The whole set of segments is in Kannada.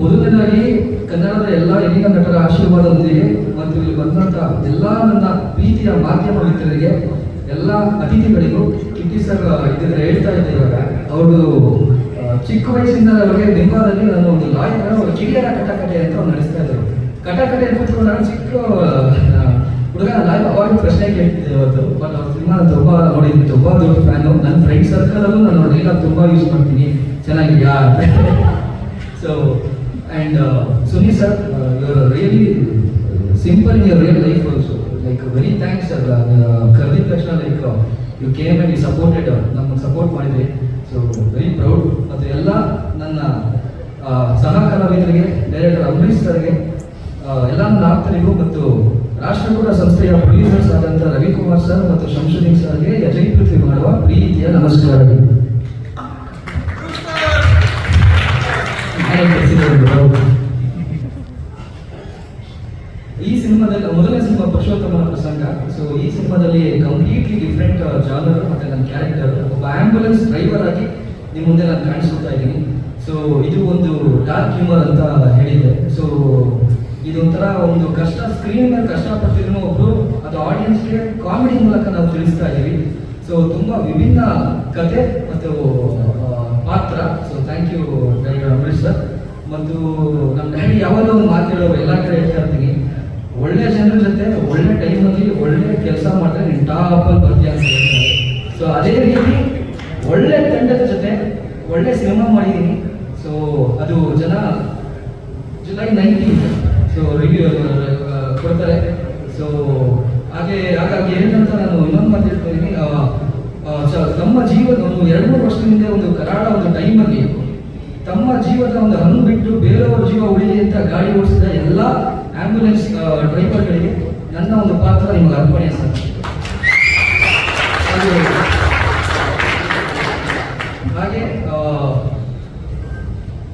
ಮೊದಲನೇದಾಗಿ ಕನ್ನಡದ ಎಲ್ಲ ಹಿರಿಯ ನಟರ ಆಶೀರ್ವಾದದೊಂದಿಗೆ ಮತ್ತು ಇಲ್ಲಿ ಬಂದಂತಹ ಎಲ್ಲ ನನ್ನ ಪ್ರೀತಿಯ ಮಾಧ್ಯಮ ಮಿತ್ರರಿಗೆ ಎಲ್ಲ ಅತಿಥಿಗಳಿಗೂ ಕಿಟ್ಟಿ ಸರ್ ಇದನ್ನ ಹೇಳ್ತಾ ಇದ್ದೆ ಇವಾಗ. ಅವರು ಚಿಕ್ಕ ವಯಸ್ಸಿಂದ ಅವರಿಗೆ ಬೆಂಗಾಲಲ್ಲಿ ನಾನು ಒಂದು ಒಂದು ಕಿರಿಯರ ಕಟಕಟೆ ಅಂತ ಅವ್ರು ನಡೆಸ್ತಾ ಇದ್ದರು ಕಟಕಟೆ ಕೂತ್ಕೊಂಡಾಗ ಚಿಕ್ಕ ಆ, ಹುಡುಗ ಲಾಯ್ ಅವಾಗ ಪ್ರಶ್ನೆ ಕೇಳ್ತಿದ್ದೆ ಇವತ್ತು. ಬಟ್ ಅವ್ರ ಸಿನಿಮಾ ತುಂಬಾ ನೋಡಿದ್ದೀನಿ ತುಂಬಾ ದೊಡ್ಡ ಫ್ಯಾನು ನನ್ನ ಫ್ರೆಂಡ್ ಸರ್ಕಲ್ ಅಲ್ಲೂ ನಾನು ಅವ್ರ ಡೈಲಾಗ್ ತುಂಬಾ ಯೂಸ್ ಮಾಡ್ತೀನಿ. ಚೆನ್ನಾಗಿದೆಯಾ so and Suni sir you are really simple in your real life also like very thanks sir ಕರೆದಿದ ತಕ್ಷಣ like you came and you supported ನಮ್ಮನ್ನು ಸಪೋರ್ಟ್ ಮಾಡಿದ್ರಿ. ಸೊ ವೆರಿ ಪ್ರೌಡ್ ಮತ್ತು ಎಲ್ಲ ನನ್ನ ಸಹ ಕಲಾವಿದರಿಗೆ ಡೈರೆಕ್ಟರ್ ಅಂಬರೀಶ್ ಸರ್ಗೆ ಎಲ್ಲ ನನ್ನ ಮತ್ತು ರಾಷ್ಟ್ರಕೂಟ ಸಂಸ್ಥೆಯ ಪ್ರೊಡ್ಯೂಸರ್ಸ್ ಆದಂಥ ರವಿಕುಮಾರ್ ಸರ್ ಮತ್ತು ಶಂಶುದೀನ್ ಸರ್ಗೆ ಅಜಯ್ ಪೃಥ್ವಿ ಮಾಡುವ ಪ್ರೀತಿಯ ನಮಸ್ಕಾರಗಳು ಈ ಸಿನಿಮಾದಲ್ಲಿ, ಮೊದಲನೇ ಸಿನಿಮಾ ಪುರುಷೋತ್ತಮನ ಪ್ರಸಂಗ. ಸೊ ಈ ಸಿನಿಮಾದಲ್ಲಿ ಕಂಪ್ಲೀಟ್ಲಿ ಡಿಫ್ರೆಂಟ್ ಜಾನರ್ ಮತ್ತೆ ನನ್ನ ಕ್ಯಾರೆಕ್ಟರ್ ಒಬ್ಬ ಆಂಬ್ಯುಲೆನ್ಸ್ ಡ್ರೈವರ್ ಆಗಿ ನಿಮ್ಮ ಮುಂದೆ ನಾನು ಕಾಣಿಸ್ಕೊತಾ ಇದ್ದೀನಿ. ಸೊ ಇದು ಒಂದು ಡಾರ್ಕ್ ಹ್ಯೂಮರ್ ಅಂತ ಹೇಳಿದೆ. ಸೊ ಇದೊಂಥರ ಒಂದು ಕಷ್ಟ ಸ್ಕ್ರೀನ್ ಮೇಲೆ ಒಬ್ಬರು ಒಬ್ರು, ಅದು ಆಡಿಯನ್ಸ್ಗೆ ಕಾಮಿಡಿ ಮೂಲಕ ನಾವು ತಿಳಿಸ್ತಾ ಇದ್ದೀವಿ. ಸೊ ತುಂಬಾ ವಿಭಿನ್ನ ಕತೆ ಮತ್ತು ಪಾತ್ರ. So thank you sir. ಮತ್ತು ನಮ್ಮ ಡ್ಯಾಡಿ ಯಾವಾಗಲೂ ಒಂದು ಮಾತು ಹೇಳೋರು ಎಲ್ಲ ಕಡೆ ಹೇಳ್ತಾ ಇರ್ತೀನಿ. ಒಳ್ಳೆ ಜನರ ಜೊತೆ ಒಳ್ಳೆ ಟೈಮಲ್ಲಿ ಒಳ್ಳೆ ಕೆಲಸ ಮಾಡಿದ್ರೆ ನೀನು ಟಾಪಲ್ಲಿ ಬರ್ತೀಯ ಅಂತ ಹೇಳ್ತಾರೆ. ಸೊ ಅದೇ ರೀತಿ ಒಳ್ಳೆ ತಂಡದ ಜೊತೆ ಒಳ್ಳೆ ಸಿನಿಮಾ ಮಾಡಿದ್ದೀನಿ. ಸೊ ಅದು ಜನ ಜುಲೈ ನೈನ್ಟೀನ್ ಸೊ ರಿವ್ಯೂ ಕೊಡ್ತಾರೆ. ಸೊ ಹಾಗೆ ಹಾಗಾಗಿ ಏನಂತ ನಾನು ಇನ್ನೊಂದು ಮಾತು ಹೇಳ್ತೀನಿ ನಮ್ಮ ಜೀವನ ಒಂದು ಎರಡು ಮೂರು ವರ್ಷದಿಂದ ಒಂದು ಕರಾಳ ಒಂದು ಟೈಮಲ್ಲಿ ತಮ್ಮ ಜೀವದ ಒಂದು ಹಣ್ಣು ಬಿಟ್ಟು ಬೇರೆಯವರ ಜೀವ ಉಳಿಲಿ ಅಂತ ಗಾಡಿ ಓಡಿಸಿದ ಎಲ್ಲ ಆಂಬ್ಯುಲೆನ್ಸ್ ಡ್ರೈವರ್ಗಳಿಗೆ ನನ್ನ ಒಂದು ಪಾತ್ರ ನಿಮಗೆ ಅರ್ಪಣೆ ಸರ್. ಹಾಗೆ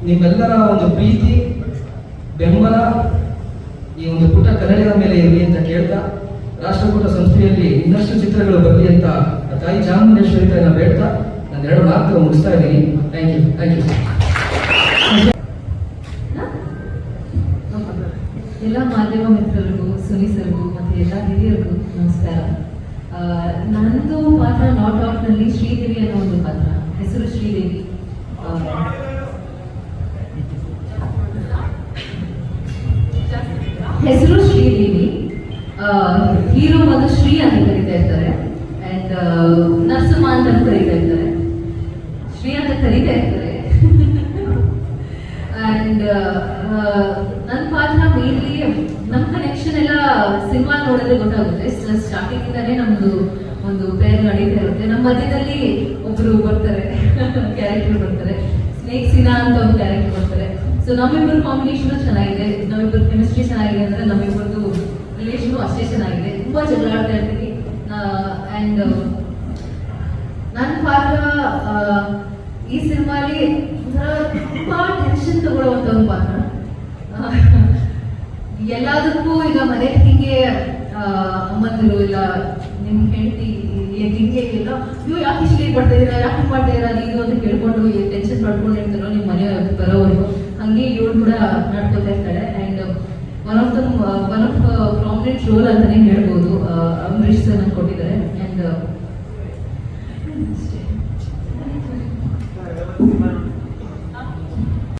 ನಿಮ್ಮೆಲ್ಲರ ಒಂದು ಪ್ರೀತಿ, ಬೆಂಬಲ ಈ ಒಂದು ಪುಟ್ಟ ಕನ್ನಡಿಗರ ಮೇಲೆ ಇರಲಿ ಅಂತ ಕೇಳ್ತಾ, ರಾಷ್ಟ್ರಕೂಟ ಸಂಸ್ಥೆಯಲ್ಲಿ ಇನ್ನಷ್ಟು ಚಿತ್ರಗಳು ಬರಲಿ ಅಂತ ತಾಯಿ ಚಾಮುಂಡೇಶ್ವರಿ ಬೇಡ್ತಾ ನಾನು ಎರಡು ಮಾತು ಮುಗಿಸ್ತಾ ಇದ್ದೀನಿ. ಥ್ಯಾಂಕ್ ಯು ಥ್ಯಾಂಕ್ ಯು ಎಲ್ಲ ಮಾಧ್ಯಮ ಮಿತ್ರರಿಗೂ, ಸುನಿ ಸರ್ಗೂ, ಮತ್ತು ಎಲ್ಲ ಹಿರಿಯರಿಗೂ ನಮಸ್ಕಾರ. ನಂದು ಪಾತ್ರ ನಾಟ್ನಲ್ಲಿ ಶ್ರೀದೇವಿ ಅನ್ನೋ ಒಂದು ಪಾತ್ರ. ಹೆಸರು ಶ್ರೀದೇವಿ. ಹೆಸರು ಶ್ರೀದೇವಿ. ಹೀರೋ ಮತ್ತು ಶ್ರೀ ಅಂತ ಕರೀತಾ ಇರ್ತಾರೆ. ಅಂಡ್ ನರ್ಸಮ್ಮ ಅಂತ ಕರಿತಾ ಇರ್ತಾರೆ. ಶ್ರೀ ಅಂತ ಕರಿತಾ ಅಂಡ್ ನನ್ನ ಪಾತ್ರ ಮೇನ್ಲಿ ನಮ್ಮ ಕನೆಕ್ಷನ್ ಎಲ್ಲ ಸಿನಿಮಾ ನೋಡಿದ್ರೆ ಗೊತ್ತಾಗುತ್ತೆ. ಸ್ಟಾರ್ಟಿಂಗ್ ಇಂದಾನೆ ನಮ್ದು ಒಂದು ಪೇರ್ ನಡೀತಾ ಇರುತ್ತೆ. ನಮ್ಮ ಮಧ್ಯದಲ್ಲಿ ಒಬ್ರು ಬರ್ತಾರೆ ಕ್ಯಾರೆಕ್ಟರ್ ಬರ್ತಾರೆ. ಸ್ನೇಕ್ ಸಿನಾ ಅಂತ ಒಂದು ಕ್ಯಾರೆಕ್ಟರ್ ಬರ್ತಾರೆ. ಸೊ ನಮ್ಮಿಬ್ಬರು ಕಾಂಬಿನೇಷನ್ ಚೆನ್ನಾಗಿದೆ. ನಮ್ಮಿಬ್ಬರು ಕೆಮಿಸ್ಟ್ರಿ ಚೆನ್ನಾಗಿದೆ ಅಂದ್ರೆ ನಮ್ಮಿಬ್ಬರದು ರಿಲೇಷನ್ ಅಷ್ಟೇ ಚೆನ್ನಾಗಿದೆ. ತುಂಬಾ ಜಗಳ ಆಡ್ತಾ ಇರ್ತೀವಿ. ಅಂಡ್ ನನ್ನ ಪಾತ್ರ ಈ ಸಿನಿಮಾಲಿ ಟೆನ್ಷನ್ ತಗೊಳ್ಳುವಂತ ಒಂದು ಪಾತ್ರ ಎಲ್ಲದಕ್ಕೂ ಈಗ ಮನೆ ಹಿಂಗೆ ಅಮ್ಮಂದಿರು ಇಲ್ಲ, ನಿಮ್ ಹೆಂಡತಿ ಹಿಂಗೆ ಇಲ್ಲ ನೀವು ಯಾಕೆ ಇಷ್ಟು ಮಾಡ್ತಾ ಇದೀರಾ, ಯಾಕೆ ಮಾಡ್ತಾ ಇದೀರಾ ನೀವು ಅಂತ ಕೇಳ್ಕೊಂಡು ಟೆನ್ಷನ್ ಪಡ್ಕೊಂಡಿರ್ತಾರೋ ನಿಮ್ಮ ಮನೆ ಬರೋವರು ಹಂಗೆ ಇವಳು ಕೂಡ ನಡ್ಕೋತಾ ಇರ್ತಾಳೆ and one of the one of prominent role ಅಂತಾನೆ ಹೇಳ್ಬೋದು ಅಂಬರೀಷ್ ಸರ್ ನಂಗೆ ಕೊಟ್ಟಿದ್ದಾರೆ.